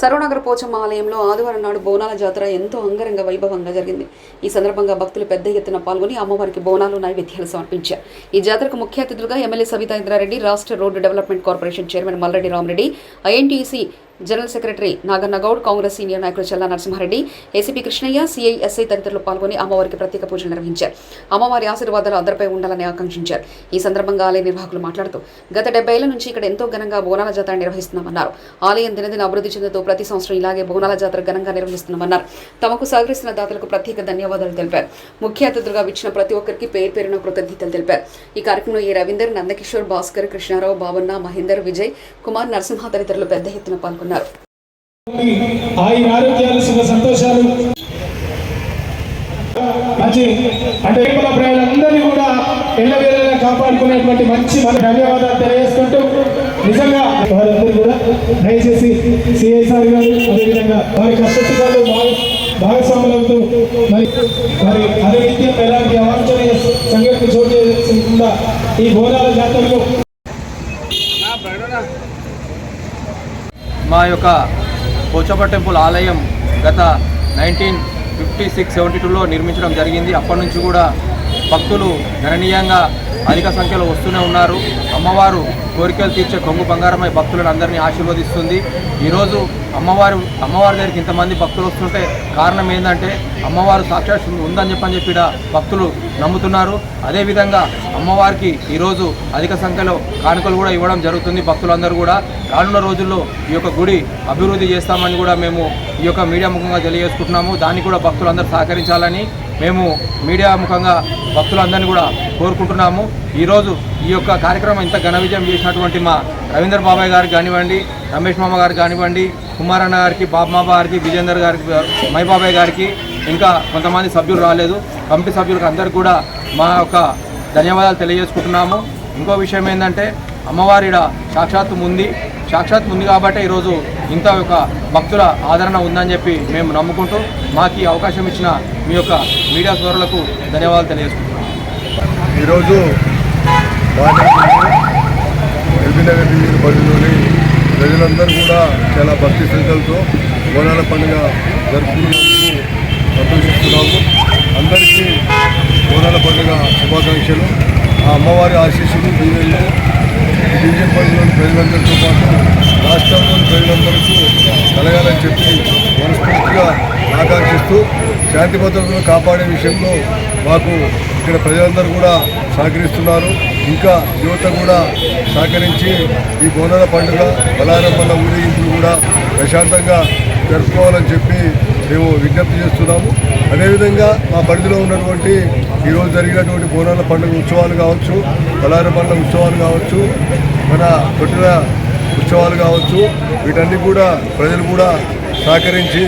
సర్వనగర పోచమ్మ ఆలయంలో ఆదివారం నాడు బోనాల జాతర ఎంతో అంగరంగ వైభవంగా జరిగింది. ఈ సందర్భంగా భక్తులు పెద్ద ఎత్తున పాల్గొని అమ్మవారికి బోనాలు నైవేద్యాలు సమర్పించారు. ఈ జాతరకు ముఖ్య అతిథులుగా ఎమ్మెల్యే సవితా ఇంద్రారెడ్డి రాష్ట్ర road development corporation chairman Malreddy Ramareddy INTC general secretary Nagannagoud Congress senior నాయకులు Challa Narasimhareddy ACP Krishnaiah CI SI తదితరులు పాల్గొని అమ్మవారికి ప్రత్యేక పూజలు నిర్వహించారు. అమ్మవారి ఆశీర్వాదాలు అందరిపై ఉండాలని ఆకాంక్షించారు. ఈ సందర్భంగా ఆలయ నిర్వాహకులు మాట్లాడుతూ గత డెబ్బై ఏళ్ళ నుంచి ఇక్కడ ఎంతో ఘనంగా బోనాల జాతర నిర్వహిస్తున్నామన్నారు. ఆలయం దినదిన అభివృద్ధి చెందుతూ ప్రతి సంవత్సరం ఇలాగే బోనాల జాతర ఘనంగా నిర్వహిస్తున్నామన్నారు. తమకు సహకరిస్తున్న దాతలకు ప్రత్యేక ధన్యవాదాలు తెలిపారు. ముఖ్య అతిథులుగా విచ్చిన ప్రతి ఒక్కరికి పేరు పేరున కృతజ్ఞతలు తెలిపారు. ఈ కార్యక్రమంలో ఈ రవీందర్ నందకిషోర్ భాస్కర్ కృష్ణారావు బావన్న మహేందర్ విజయ్ కుమార్ నరసింహ తదితరులు పెద్ద ఎత్తున పాల్గొన్నారు. ఆయన ఆరోగ్యాలు సుఖ సంతోషాలు. మంచి అంటే ప్రజలందరినీ కూడా ఎల్లవేళలా కాపాడుకునేటువంటి మంచి మన ధన్యవాదాలు తెలియజేసుకుంటూ నిజంగా వారందరూ కూడా దయచేసి సిఎస్ఆర్ గారు అదేవిధంగా వారి కష్టసుఖాలు భాగస్వాములంతో మరి మరి అదే నిత్యం ఎలాంటి అవాంఛనీయ సంఘటన చోటు చేయకుండా ఈ బోనాల జాతరలో మా యొక్క పోచప్ప టెంపుల్ ఆలయం గత నైన్టీన్ ఫిఫ్టీ సిక్స్ సెవెంటీ టూలో నిర్మించడం జరిగింది. అప్పటి నుంచి కూడా భక్తులు గణనీయంగా అధిక సంఖ్యలో వస్తూనే ఉన్నారు. అమ్మవారు కోరికలు తీర్చే కొంగు బంగారమై భక్తులను అందరినీ ఆశీర్వదిస్తుంది. ఈరోజు అమ్మవారు అమ్మవారి దగ్గరికి ఇంతమంది భక్తులు వస్తుంటే కారణం ఏంటంటే అమ్మవారు సాక్షాత్ ఉందని చెప్పని చెప్పి భక్తులు నమ్ముతున్నారు. అదేవిధంగా అమ్మవారికి ఈరోజు అధిక సంఖ్యలో కానుకలు కూడా ఇవ్వడం జరుగుతుంది భక్తులందరూ కూడా. రానున్న రోజుల్లో ఈ యొక్క గుడి అభివృద్ధి చేస్తామని కూడా మేము ఈ యొక్క మీడియా ముఖంగా తెలియజేసుకుంటున్నాము. దానికి కూడా భక్తులందరూ సహకరించాలని మేము మీడియా ముఖంగా భక్తులందరినీ కూడా కోరుకుంటున్నాము. ఈరోజు ఈ యొక్క కార్యక్రమం ఇంత ఘన విజయం చేసినటువంటి మా రవీందర్ బాబాయ్ గారికి కానివ్వండి రమేష్ మామ గారికి కానివ్వండి కుమారన్న గారికి బాబ్మా గారికి విజేందర్ గారికి మైబాబాయ్ గారికి ఇంకా కొంతమంది సభ్యులు రాలేదు. కమిటీ సభ్యులకు అందరికీ కూడా మా యొక్క ధన్యవాదాలు తెలియజేసుకుంటున్నాము. ఇంకో విషయం ఏంటంటే అమ్మవారిడ సాక్షాత్తు ఉంది సాక్షాత్ ఉంది కాబట్టి ఈరోజు ఇంత యొక్క భక్తుల ఆదరణ ఉందని చెప్పి మేము నమ్ముకుంటూ మాకు ఈ అవకాశం ఇచ్చిన మీ యొక్క మీడియా సోదరులకు ధన్యవాదాలు తెలియజేసుకుంటున్నాం ఈరోజు ఎల్బీనగర్ డివిజన్ పరిధిలోని ప్రజలందరూ కూడా చాలా భక్తి శ్రద్ధలతో బోనాల పండుగ జరుపుకున్నందుకు సంతోషిస్తున్నాము. అందరికీ బోనాల పండుగ శుభాకాంక్షలు. ఆ అమ్మవారి ఆశీస్సులు దీవెళ్ళు ఈ డివిజన్ పరిధిలోని ప్రజలందరితో పాటు రాష్ట్రంలోని ప్రజలందరికీ కలగాలని చెప్పి మనస్ఫూర్తిగా ఆకాంక్షిస్తూ శాంతి భద్రతను కాపాడే విషయంలో మాకు ఇక్కడ ప్రజలందరూ కూడా సహకరిస్తున్నారు. ఇంకా యువత కూడా సహకరించి ఈ బోనాల పండుగ బలారమ్మల ఊరేగింపులు కూడా ప్రశాంతంగా జరుపుకోవాలని చెప్పి మేము విజ్ఞప్తి చేస్తున్నాము. అదేవిధంగా మా పరిధిలో ఉన్నటువంటి ఈరోజు జరిగినటువంటి బోనాల పండుగ ఉత్సవాలు కావచ్చు బలార పండుగ ఉత్సవాలు కావచ్చు మన తొట్టిల ఉత్సవాలు కావచ్చు వీటన్ని కూడా ప్రజలు కూడా సహకరించి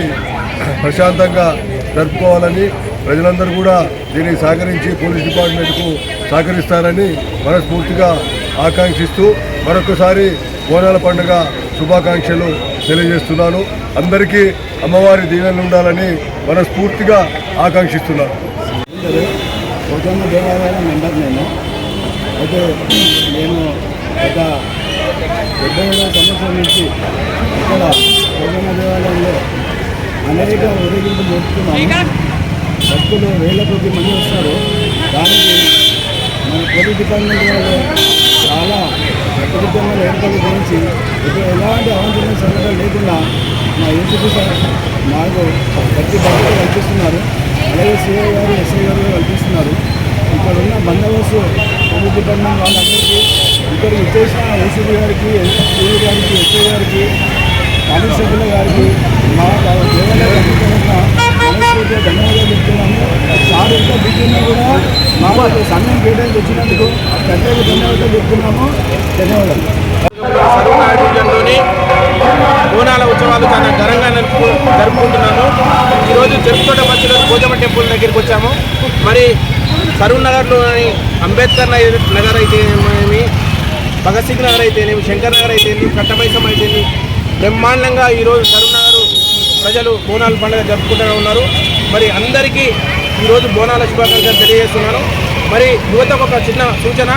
ప్రశాంతంగా జరుపుకోవాలని ప్రజలందరూ కూడా దీనికి సహకరించి పోలీస్ డిపార్ట్మెంట్కు సహకరిస్తారని మనస్ఫూర్తిగా ఆకాంక్షిస్తూ మరొకసారి బోనాల పండుగ శుభాకాంక్షలు తెలియజేస్తున్నాను. అందరికీ అమ్మవారి దీవెనలు ఉండాలని మనస్ఫూర్తిగా ఆకాంక్షిస్తున్నాను. పోచమ్మ దేవాలయం మెంబర్ నేను. అయితే నేను ఒక డెబ్బై సంవత్సరం నుంచి ఇక్కడ దేవాలయంలో అనేక ఊరేగింపులు జరుపుతున్నాము భక్తులు వేల కొద్ది మంది వస్తారు. దానికి మన పోలీస్ డిపార్ట్మెంట్ వాళ్ళు చాలా కట్టుదిట్టమైన ఏర్పాట్లు గురించి ఇక్కడ ఎలాంటి అవాంఛనీయ సంఘటన లేకుండా మా ఏసీపీ సార్ మాకు ప్రతి భక్తులు కల్పిస్తున్నారు. అలాగే సిఐ గారు ఎస్ఐ గారు కల్పిస్తున్నారు. ఇక్కడ ఉన్న బందోబస్తు పోలీస్ డిపార్ట్మెంట్ వాళ్ళందరికీ ఇక్కడ వచ్చేసిన ఏసీపీ గారికి సిఐ గారికి ఎస్ఐ గారికి కానిస్టేబుల్ గారికి మా దేవాలయ కమిటీగా ధన్యవాదాలు. చెప్తున్నాము సార్ ఇంకా బిజీని కూడా మాకు సమయం కేటాయించి వచ్చినందుకు ప్రత్యేక ధన్యవాదాలు చెప్తున్నాము ధన్యవాదాలు సర్వనాయ డివిజన్లోని బోనాల ఉత్సవాలు చాలా ఘనంగా నడుపు జరుపుకుంటున్నాము. ఈరోజు చెరుకుతోట బస్సులో పోచమ్మ టెంపుల్ దగ్గరికి వచ్చాము. మరి సరూర్ నగర్లోని అంబేద్కర్ నగర్ నగర్ అయితేనేమి భగత్ సింగ్ నగర్ అయితేనేమి శంకర్ నగర్ అయితేనేమి కట్టమైసం అయితేనేమి బ్రహ్మాండంగా ఈరోజు సరూర్ నగర్ ప్రజలు బోనాల పండుగ జరుపుకుంటూనే ఉన్నారు. మరి అందరికీ ఈరోజు బోనాల శుభాకాంక్షలు తెలియజేస్తున్నాను. మరి యువతకు ఒక చిన్న సూచన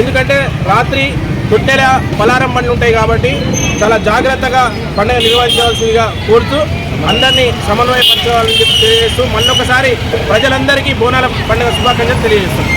ఎందుకంటే రాత్రి తొట్టెల పలారం బండ్లు ఉంటాయి కాబట్టి చాలా జాగ్రత్తగా పండుగ నిర్వహించవలసిందిగా కోరుతూ అందరినీ సమన్వయపరచాలని చెప్పి తెలియజేస్తూ మళ్ళొకసారి ప్రజలందరికీ బోనాల పండుగ శుభాకాంక్షలు తెలియజేస్తాం